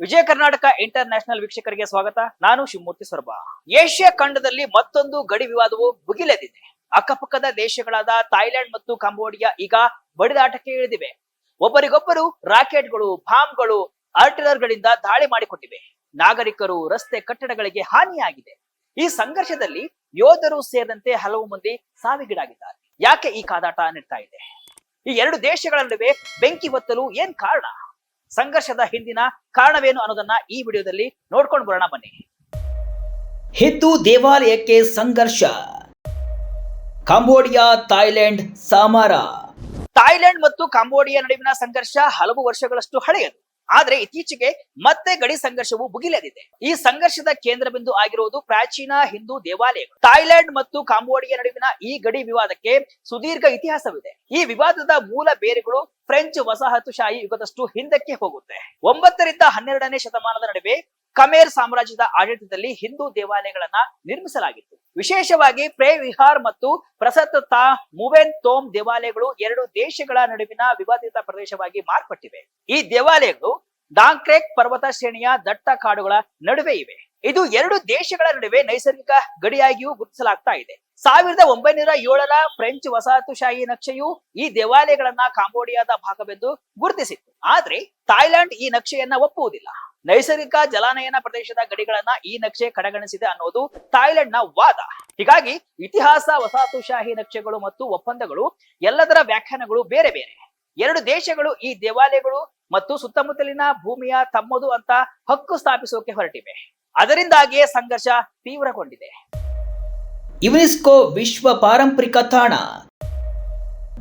Vijaya Karnataka inter national ವೀಕ್ಷಕರಿಗೆ ಸ್ವಾಗತ. ನಾನು ಶಿವಮೂರ್ತಿ ಸೊರಬ. ಏಷ್ಯಾ ಖಂಡದಲ್ಲಿ ಮತ್ತೊಂದು ಗಡಿ ವಿವಾದವು ಭುಗಿಲೆದಿದೆ ಅಕ್ಕಪಕ್ಕದ ದೇಶಗಳಾದ ಥಾಯ್ಲೆಂಡ್ ಮತ್ತು ಕಾಂಬೋಡಿಯಾ ಈಗ ಬಡಿದಾಟಕ್ಕೆ ಇಳಿದಿವೆ. ಒಬ್ಬರಿಗೊಬ್ಬರು ರಾಕೆಟ್ಗಳು, ಬಾಂಬ್ಗಳು, ಆರ್ಟಿಲರ್ಗಳಿಂದ ದಾಳಿ ಮಾಡಿಕೊಟ್ಟಿವೆ. ನಾಗರಿಕರು ರಸ್ತೆ ಕಟ್ಟಡಗಳಿಗೆ ಹಾನಿಯಾಗಿದೆ. ಈ ಸಂಘರ್ಷದಲ್ಲಿ ಯೋಧರು ಸೇರಿದಂತೆ ಹಲವು ಮಂದಿ ಸಾವಿಗೀಡಾಗಿದ್ದಾರೆ. ಯಾಕೆ ಈ ಕಾದಾಟ ನಡೀತಾ ಇದೆ? ಈ ಎರಡು ದೇಶಗಳ ನಡುವೆ ಬೆಂಕಿ ಹೊತ್ತಲು ಏನ್ ಕಾರಣ? ಸಂಘರ್ಷದ ಹಿಂದಿನ ಕಾರಣವೇನು ಅನ್ನೋದನ್ನ ಈ ವಿಡಿಯೋದಲ್ಲಿ ನೋಡ್ಕೊಂಡು ಬರೋಣ ಬನ್ನಿ. ಹಿಂದೂ ದೇವಾಲಯಕ್ಕೆ ಸಂಘರ್ಷ. ಕಾಂಬೋಡಿಯಾ ಥಾಯ್ಲೆಂಡ್ ಸಾಮಾರ. ಥಾಯ್ಲೆಂಡ್ ಮತ್ತು ಕಾಂಬೋಡಿಯಾ ನಡುವಿನ ಸಂಘರ್ಷ ಹಲವು ವರ್ಷಗಳಷ್ಟು ಹಳೆಯದು. ಆದ್ರೆ ಇತ್ತೀಚೆಗೆ ಮತ್ತೆ ಗಡಿ ಸಂಘರ್ಷವು ಭುಗಿಲೆದಿದೆ ಈ ಸಂಘರ್ಷದ ಕೇಂದ್ರ ಬಿಂದು ಆಗಿರುವುದು ಪ್ರಾಚೀನ ಹಿಂದೂ ದೇವಾಲಯ ಥಾಯ್ಲೆಂಡ್ ಮತ್ತು ಕಾಂಬೋಡಿಯಾ ನಡುವಿನ ಈ ಗಡಿ ವಿವಾದಕ್ಕೆ ಸುದೀರ್ಘ ಇತಿಹಾಸವಿದೆ. ಈ ವಿವಾದದ ಮೂಲ ಬೇರುಗಳು ಫ್ರೆಂಚ್ ವಸಾಹತುಶಾಹಿ ಯುಗದಷ್ಟು ಹಿಂದಕ್ಕೆ ಹೋಗುತ್ತೆ. ಒಂಬತ್ತರಿಂದ ಹನ್ನೆರಡನೇ ಶತಮಾನದ ನಡುವೆ ಕಮೇರ್ ಸಾಮ್ರಾಜ್ಯದ ಆಡಳಿತದಲ್ಲಿ ಹಿಂದೂ ದೇವಾಲಯಗಳನ್ನ ನಿರ್ಮಿಸಲಾಗಿತ್ತು. ವಿಶೇಷವಾಗಿ ಪ್ರೇ ವಿಹಾರ್ ಮತ್ತು ಪ್ರಸತ್ ತಾ ಮುವೆನ್ ತೋಮ್ ದೇವಾಲಯಗಳು ಎರಡು ದೇಶಗಳ ನಡುವಿನ ವಿವಾದಿತ ಪ್ರದೇಶವಾಗಿ ಮಾರ್ಪಟ್ಟಿವೆ. ಈ ದೇವಾಲಯಗಳು ಡಾಂಕ್ರೇಕ್ ಪರ್ವತ ಶ್ರೇಣಿಯ ದಟ್ಟ ಕಾಡುಗಳ ನಡುವೆ ಇವೆ. ಇದು ಎರಡು ದೇಶಗಳ ನಡುವೆ ನೈಸರ್ಗಿಕ ಗಡಿಯಾಗಿಯೂ ಗುರುತಿಸಲಾಗ್ತಾ ಇದೆ. ಸಾವಿರದ ಒಂಬೈನೂರ ಏಳರ ಫ್ರೆಂಚ್ ವಸಾಹತುಶಾಹಿ ನಕ್ಷೆಯು ಈ ದೇವಾಲಯಗಳನ್ನ ಕಾಂಬೋಡಿಯಾದ ಭಾಗವೆಂದು ಗುರುತಿಸಿತ್ತು. ಆದ್ರೆ ಥಾಯ್ಲೆಂಡ್ ಈ ನಕ್ಷೆಯನ್ನ ಒಪ್ಪುವುದಿಲ್ಲ. ನೈಸರ್ಗಿಕ ಜಲಾನಯನ ಪ್ರದೇಶದ ಗಡಿಗಳನ್ನ ಈ ನಕ್ಷೆ ಕಡೆಗಣಿಸಿದೆ ಅನ್ನೋದು ಥಾಯ್ಲೆಂಡ್ನ ವಾದ. ಹೀಗಾಗಿ ಇತಿಹಾಸ, ವಸಾಹತುಶಾಹಿ ನಕ್ಷೆಗಳು ಮತ್ತು ಒಪ್ಪಂದಗಳು ಎಲ್ಲದರ ವ್ಯಾಖ್ಯಾನಗಳು ಬೇರೆ ಬೇರೆ. ಎರಡು ದೇಶಗಳು ಈ ದೇವಾಲಯಗಳು ಮತ್ತು ಸುತ್ತಮುತ್ತಲಿನ ಭೂಮಿಯ ತಮ್ಮದು ಅಂತ ಹಕ್ಕು ಸ್ಥಾಪಿಸೋಕೆ ಹೊರಟಿವೆ. ಅದರಿಂದಾಗಿಯೇ ಸಂಘರ್ಷ ತೀವ್ರಗೊಂಡಿದೆ. ಯುನೆಸ್ಕೋ ವಿಶ್ವ ಪಾರಂಪರಿಕ ತಾಣ.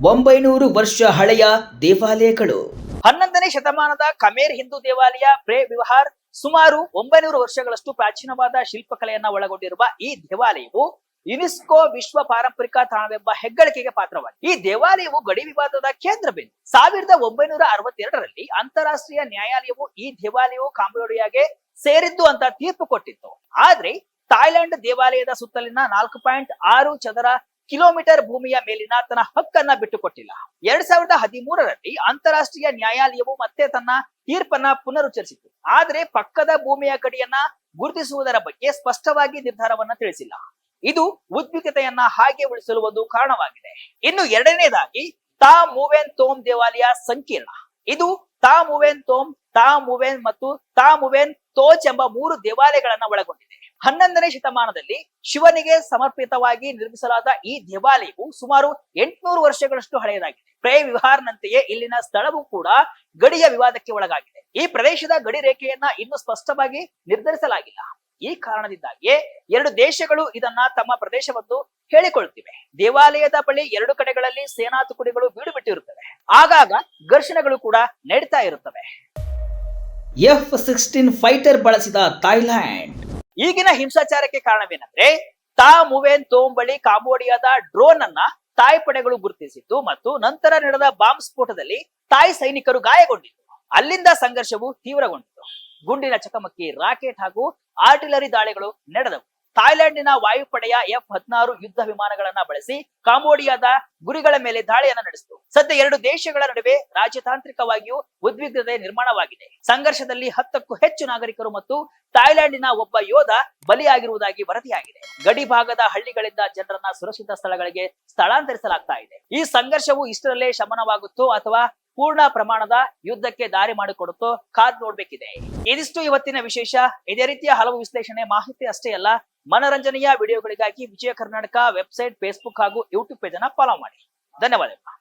ಒಂಬೈನೂರು ವರ್ಷ ಹಳೆಯ ದೇವಾಲಯಗಳು. ಹನ್ನೊಂದನೇ ಶತಮಾನದ ಕಮೇರ್ ಹಿಂದೂ ದೇವಾಲಯ ಪ್ರೇ ವಿಹಾರ್ ಸುಮಾರು ಒಂಬೈನೂರು ವರ್ಷಗಳಷ್ಟು ಪ್ರಾಚೀನವಾದ ಶಿಲ್ಪಕಲೆಯನ್ನ ಒಳಗೊಂಡಿರುವ ಈ ದೇವಾಲಯವು ಯುನೆಸ್ಕೋ ವಿಶ್ವ ಪಾರಂಪರಿಕ ತಾಣವೆಂಬ ಹೆಗ್ಗಳಿಕೆಗೆ ಪಾತ್ರವಾಗಿದೆ. ಈ ದೇವಾಲಯವು ಗಡಿ ವಿವಾದದ ಕೇಂದ್ರ ಬಿಂದು. ಸಾವಿರದ ಒಂಬೈನೂರ ಅರವತ್ತೆರಡರಲ್ಲಿ ಅಂತಾರಾಷ್ಟ್ರೀಯ ನ್ಯಾಯಾಲಯವು ಈ ದೇವಾಲಯವು ಕಾಂಬೋಡಿಯಾಗೆ ಸೇರಿದ್ದು ಅಂತ ತೀರ್ಪು ಕೊಟ್ಟಿತ್ತು. ಆದ್ರೆ ಥಾಯ್ಲೆಂಡ್ ದೇವಾಲಯದ ಸುತ್ತಲಿನ ನಾಲ್ಕು ಪಾಯಿಂಟ್ ಆರು ಚದರ ಕಿಲೋಮೀಟರ್ ಭೂಮಿಯ ಮೇಲಿನ ತನ್ನ ಹಕ್ಕನ್ನ ಬಿಟ್ಟುಕೊಟ್ಟಿಲ್ಲ. ಎರಡ್ ಸಾವಿರದ ಹದಿಮೂರರಲ್ಲಿ ಅಂತಾರಾಷ್ಟ್ರೀಯ ನ್ಯಾಯಾಲಯವು ಮತ್ತೆ ತನ್ನ ತೀರ್ಪನ್ನ ಪುನರುಚ್ಚರಿಸಿತು ಆದ್ರೆ ಪಕ್ಕದ ಭೂಮಿಯ ಗಡಿಯನ್ನ ಗುರುತಿಸುವುದರ ಬಗ್ಗೆ ಸ್ಪಷ್ಟವಾಗಿ ನಿರ್ಧಾರವನ್ನ ತಿಳಿಸಿಲ್ಲ. ಇದು ಉದ್ವಿಗ್ನತೆಯನ್ನ ಹಾಗೆ ಉಳಿಸಲು ಒಂದು ಕಾರಣವಾಗಿದೆ. ಇನ್ನು ಎರಡನೇದಾಗಿ, ತಾ ಮೂವೆನ್ ತೋಮ್ ದೇವಾಲಯ ಸಂಕೀರ್ಣ. ಇದು ತಾ ಮೂವೆನ್ ತೋಮ್, ತಾ ಮೂವೆನ್ ಮತ್ತು ತಾ ಮೂವೆನ್ ತೋಚ್ ಎಂಬ ಮೂರು ದೇವಾಲಯಗಳನ್ನ ಒಳಗೊಂಡಿದೆ. ಹನ್ನೊಂದನೇ ಶತಮಾನದಲ್ಲಿ ಶಿವನಿಗೆ ಸಮರ್ಪಿತವಾಗಿ ನಿರ್ಮಿಸಲಾದ ಈ ದೇವಾಲಯವು ಸುಮಾರು ಎಂಟುನೂರು ವರ್ಷಗಳಷ್ಟು ಹಳೆಯದಾಗಿದೆ. ಪ್ರೇ ವಿಹಾರ್ನಂತೆಯೇ ಇಲ್ಲಿನ ಸ್ಥಳವು ಕೂಡ ಗಡಿಯ ವಿವಾದಕ್ಕೆ ಒಳಗಾಗಿದೆ. ಈ ಪ್ರದೇಶದ ಗಡಿ ರೇಖೆಯನ್ನ ಇನ್ನೂ ಸ್ಪಷ್ಟವಾಗಿ ನಿರ್ಧರಿಸಲಾಗಿಲ್ಲ. ಈ ಕಾರಣದಿಂದಾಗಿಯೇ ಎರಡು ದೇಶಗಳು ಇದನ್ನ ತಮ್ಮ ಪ್ರದೇಶವೆಂದು ಹೇಳಿಕೊಳ್ಳುತ್ತಿವೆ ದೇವಾಲಯದ ಬಳಿ ಎರಡು ಕಡೆಗಳಲ್ಲಿ ಸೇನಾ ತುಕಡಿಗಳು ಬೀಡು ಬಿಟ್ಟಿರುತ್ತವೆ ಆಗಾಗ ಘರ್ಷಣೆಗಳು ಕೂಡ ನಡೀತಾ ಇರುತ್ತವೆ. ಎಫ್ ಸಿಕ್ಸ್ಟೀನ್ ಫೈಟರ್ ಬಳಸಿದ ಥೈಲ್ಯಾಂಡ್ ಈಗಿನ ಹಿಂಸಾಚಾರಕ್ಕೆ ಕಾರಣವೇನೆಂದ್ರೆ, ತಾ ಮುವೆನ್ ತೋಂಬಳಿ ಬಳಿ ಕಾಂಬೋಡಿಯಾದ ಡ್ರೋನ್ ಅನ್ನ ತಾಯ್ ಪಡೆಗಳು ಗುರುತಿಸಿತ್ತು ಮತ್ತು ನಂತರ ನಡೆದ ಬಾಂಬ್ ಸ್ಫೋಟದಲ್ಲಿ ತಾಯ್ ಸೈನಿಕರು ಗಾಯಗೊಂಡಿತ್ತು ಅಲ್ಲಿಂದ ಸಂಘರ್ಷವು ತೀವ್ರಗೊಂಡಿತು ಗುಂಡಿನ ಚಕಮಕಿ, ರಾಕೆಟ್ ಹಾಗೂ ಆರ್ಟಿಲರಿ ದಾಳಿಗಳು ನಡೆದವು. ಥಾಯ್ಲೆಂಡಿನ ವಾಯುಪಡೆಯ ಎಫ್ ಹದಿನಾರು ಯುದ್ಧ ವಿಮಾನಗಳನ್ನ ಬಳಸಿ ಕಾಂಬೋಡಿಯಾದ ಗುರಿಗಳ ಮೇಲೆ ದಾಳಿಯನ್ನ ನಡೆಸಿತು. ಸದ್ಯ ಎರಡು ದೇಶಗಳ ನಡುವೆ ರಾಜತಾಂತ್ರಿಕವಾಗಿಯೂ ಉದ್ವಿಗ್ನತೆ ನಿರ್ಮಾಣವಾಗಿದೆ. ಸಂಘರ್ಷದಲ್ಲಿ ಹತ್ತಕ್ಕೂ ಹೆಚ್ಚು ನಾಗರಿಕರು ಮತ್ತು ಥಾಯ್ಲೆಂಡಿನ ಒಬ್ಬ ಯೋಧ ಬಲಿಯಾಗಿರುವುದಾಗಿ ವರದಿಯಾಗಿದೆ. ಗಡಿ ಭಾಗದ ಹಳ್ಳಿಗಳಿಂದ ಜನರನ್ನ ಸುರಕ್ಷಿತ ಸ್ಥಳಗಳಿಗೆ ಸ್ಥಳಾಂತರಿಸಲಾಗ್ತಾ ಇದೆ. ಈ ಸಂಘರ್ಷವು ಇಷ್ಟರಲ್ಲೇ ಶಮನವಾಗುತ್ತೋ ಅಥವಾ ಪೂರ್ಣ ಪ್ರಮಾಣದ ಯುದ್ಧಕ್ಕೆ ದಾರಿ ಮಾಡಿಕೊಡುತ್ತೋ ಕಾದ್ ನೋಡ್ಬೇಕಿದೆ. ಇದಿಷ್ಟು ಇವತ್ತಿನ ವಿಶೇಷ. ಇದೇ ರೀತಿಯ ಹಲವು ವಿಶ್ಲೇಷಣೆ, ಮಾಹಿತಿ ಅಷ್ಟೇ ಅಲ್ಲ, ಮನರಂಜನೆಯ ವಿಡಿಯೋಗಳಿಗಾಗಿ ವಿಜಯ ಕರ್ನಾಟಕ ವೆಬ್ಸೈಟ್, ಫೇಸ್ಬುಕ್ ಹಾಗೂ ಯೂಟ್ಯೂಬ್ ಪೇಜ್ ಅನ್ನ ಫಾಲೋ ಮಾಡಿ. ಧನ್ಯವಾದಗಳು.